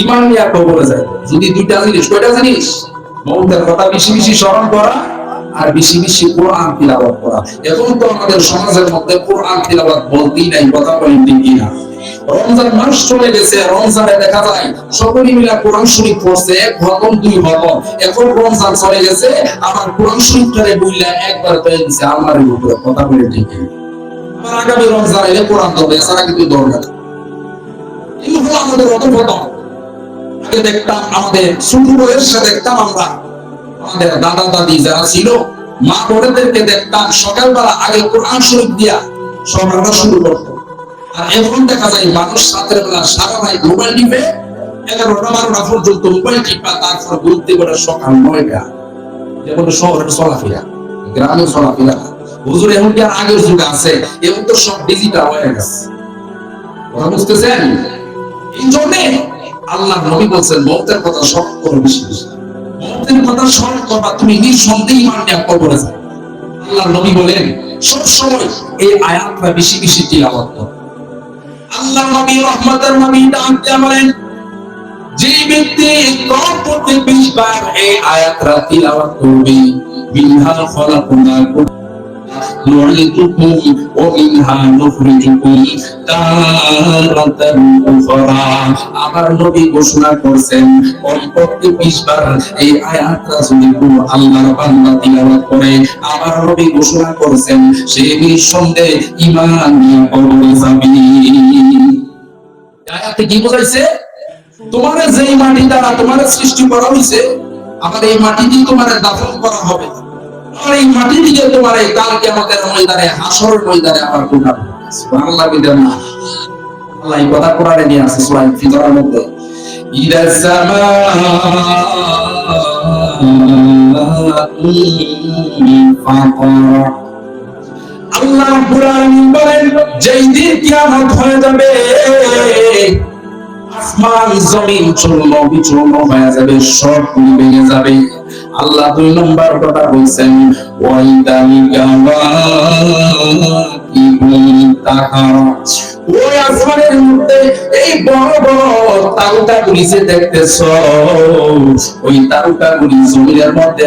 ইমান নিয়ে কবরে যায় যদি দুইটা জিনিস, কয়টা জিনিস? মৌতের কথা বেশি বেশি স্মরণ করা আর বেশি বেশি কোরআন তিলাওয়াত করা। এখন তো আমাদের সমাজের মধ্যে কোরআন তিলাওয়াত বলতেই নাই, কথা বলেন ঠিক কিনা? রমজান মাস চলে গেছে, রমজানে দেখা যায় সকলে মিলে কোরআন শরীফ পড়ছে, এক ভগম দুই ভগম এখন রমজান চলে গেছে আমার কোরআন শরীফটারে বইলা একবার পেয়ে দিছে আমার উপরে, কথা বলে ঠিক আমার আগামী রমজান এলে কোরআন ধরবে, এছাড়া কিন্তু দরকার এই হলো আমাদের অধপতন। আগে দেখতাম আমাদের ছোট বয়সে দেখতাম আমরা। আমাদের দাদা দাদি যারা ছিল, মা বোনেদেরকে দেখতাম সকালবেলা আগে কোরআন শরীফ দিয়া সকালটা শুরু করতো। আর এখন দেখা যায় মানুষ বেলা সারা মোবাইল এগারোটা বারোটা পর্যন্ত মোবাইল টিপা, তারপর সকাল নয়টা। যেমন শহরের চলাফেরা, গ্রামে চলাফেরা। হুজুর কি আর আগের যুগে আছে? এখন তো সব ডিজিটাল হয়ে গেছে। কথা বুঝতেছেন? এই জন্যে আল্লাহ নবী বলছেন মৌতের কথা স্মরণ করো বেশি বেশি কথা স্মরণ করবা, তুমি নিঃসন্দেহে নিয়ে কবরে যাবে আল্লাহ নবী বলেন সব সময় এই আয়াতটা বেশি বেশি তিলাওয়াত করো। আল্লাহ নবী রহমতের নবী ডাক বলেন, যে ব্যক্তি কম করতে বিশ বার এই আয়াতটা তিলাওয়াত করবে বিনহা খলাকুনাকুম نعيدكم ومنها نخرجكم تارة أخرى আমার নবী ঘোষণা করছেন কমপক্ষে বিশ বার এই আয়াতটা যদি কোনো আল্লাহর বান্দা তিলাওয়াত করে আমার নবী ঘোষণা করছেন সে নিঃসন্দেহে ঈমান নিয়ে কবরে যাবে আয়াতে কি বোঝাইছে তোমার যেই মাটি দ্বারা তোমার সৃষ্টি করা হয়েছে আবার এই মাটি দিয়ে তোমার দাফন করা হবে আর এই ময়দানে হাসর ময়দানে আমার কোটা বাংলা বিধান না আল্লাহ এই কথা কোরআনে নিয়ে আছে ফিতরের মধ্যে। ইদা সামা আল্লাহ আলামিন বলেন, যেই দিন কিয়ামত হয়ে যাবে আল্লাহ দুই নম্বর কথা বলছেন ওই আসমানের মধ্যে এই বড় বড় তারকা গুলি যে দেখতেছ, ওই তারকা গুলি জমিনের মধ্যে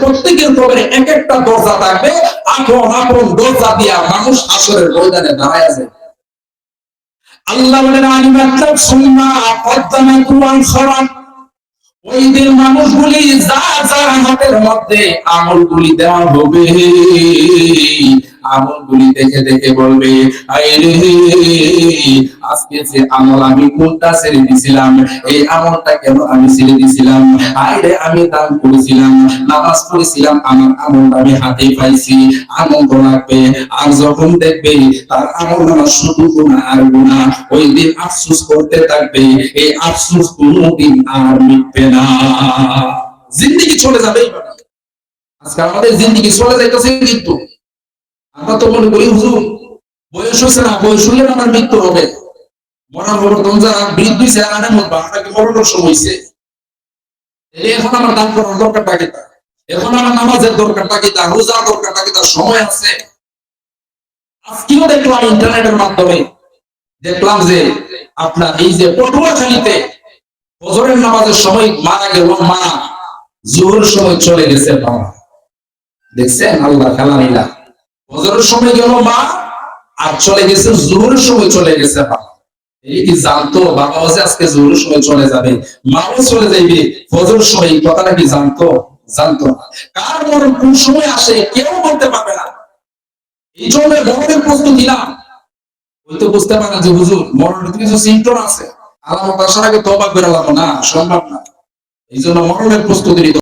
প্রত্যেকের কবরে এক একটা দরজা থাকবে। আপন আপন দরজা দিয়া মানুষ আসরের ময়দানে দাঁড়ায় আছে আল্লাহ বলেন আলিমাত্তাব সুন্না, কদ্দামা, কুরআন খরান ওই দিন মানুষগুলি যা যা হাতের মধ্যে আমলগুলি দেওয়া হবে। আমলগুলি দেখে দেখে বলবে আজকে যে আমল আমি কোনটা ছেড়ে দিছিলাম, এই আমলটা কেন আমি ছেড়ে দিছিলাম? আইরে আমি দান করেছিলাম, নামাজ পড়েছিলাম, আমার আমল আমি হাতে পাইছি। আনন্দ লাগবে, আর যখন দেখবে তার আমল আমার শুধু গুণা আর গুণা ওই দিন আফসোস করতে থাকবে, এই আফসোস কোনোদিন আর মিটবে না। জিন্দিগি চলে যাবে। আজকে আমাদের জিন্দিগি চলে যাইতেছে কিন্তু। আমরা তো মনে করি, হুজুর, বয়স না, বয়স হলে আমার মৃত্যু হবে? মরার বড় তখন যারা বৃদ্ধ হয়েছে, আর মরবা মরণের এখন আমার দান করার দরকার থাকে এখন আমার নামাজের দরকারটা কি তার রোজার দরকারটা কি তার সময় আছে। আজকেও দেখলাম ইন্টারনেটের মাধ্যমে দেখলাম যে আপনার এই যে পটুয়াখালীতে ফজরের নামাজের সময় মারা গেল মা জোহর সময় চলে গেছে বাবা। দেখছেন? আল্লাহ খেলা ফজরের সময় গেল মা, আর চলে গেছে, জোহরের সময় চলে গেছে বাবা এই জানতো? বাবা হচ্ছে আজকে সময় চলে যাবে। মাও চলে যাইবে। সময় কথাটা কি জানতো? জানতো না। কার কোন সময় আসে, কেউ বলতে পারবে না। এই জন্য মরণের প্রস্তুতি না। ওই তো বুঝতে পারে যে, হুজুর মরণের কিছু সিমটম আছে। আলামত আসার আগে তবা করে লাভ না, সম্ভব না। এই জন্য মরণের প্রস্তুতি